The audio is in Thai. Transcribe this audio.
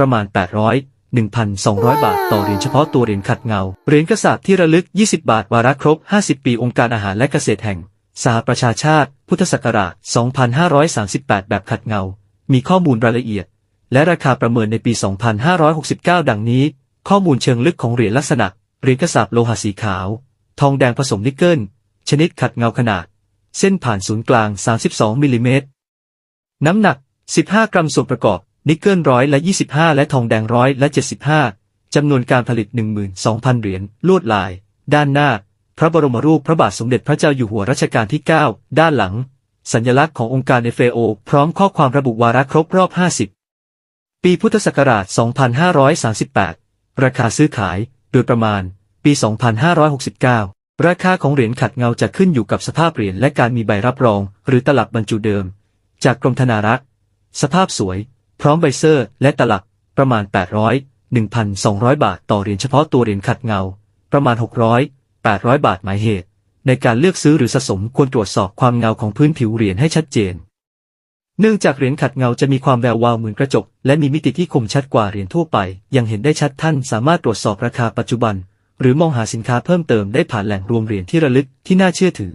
ประมาณ 800 1,200 บาท ต่อเหรียญเฉพาะตัวเหรียญขัดเงา เหรียญกระสาบที่ระลึก 20 บาท วาระครบ 50 ปีองค์การอาหารและเกษตรแห่ง สหประชาชาติ พุทธศักราช 2538 แบบขัดเงา มีข้อมูลรายละเอียด และราคาประเมินในปี 2569 ดังนี้ ข้อมูลเชิงลึกของเหรียญลักษณะ เหรียญกระสาบโลหะสีขาว ทองแดงผสมนิกเกิล ชนิดขัดเงาขนาด เส้นผ่านศูนย์กลาง 32 มิลลิเมตร น้ำหนัก 15 กรัมส่วนประกอบ นิกเกิลร้อยละ25 และทองแดงร้อยละ75จำนวนการผลิต 12,000 เหรียญลวดลาย ด้านหน้า พระบรมรูปพระบาทสมเด็จพระเจ้าอยู่หัวรัชกาลที่ 9 ด้านหลัง สัญลักษณ์ขององค์การ FAO พร้อมข้อความระบุวาระครบรอบ 50 ปีพุทธศักราช 2538 ราคาซื้อขาย โดยประมาณ ปี 2569 ราคาของเหรียญขัดเงาจะขึ้นอยู่กับสภาพเหรียญและการมีใบรับรอง หรือตลับบรรจุเดิม จากกรมธนารักษ์ สภาพสวย พร้อมใบเซอร์และตลับประมาณ 800 1,200 บาทต่อเหรียญเฉพาะตัวเหรียญขัดเงา ประมาณ 600 800 บาทหมายเหตุ ในการเลือกซื้อหรือสะสมควรตรวจสอบความเงาของพื้นผิวเหรียญให้ชัดเจน เนื่องจากเหรียญขัดเงาจะมีความแวววาวเหมือนกระจก และมีมิติที่คมชัดกว่าเหรียญทั่วไป ยังเห็นได้ชัดท่านสามารถตรวจสอบราคาปัจจุบัน หรือมองหาสินค้าเพิ่มเติมได้ผ่านแหล่งรวมเหรียญที่ระลึกที่น่าเชื่อถือ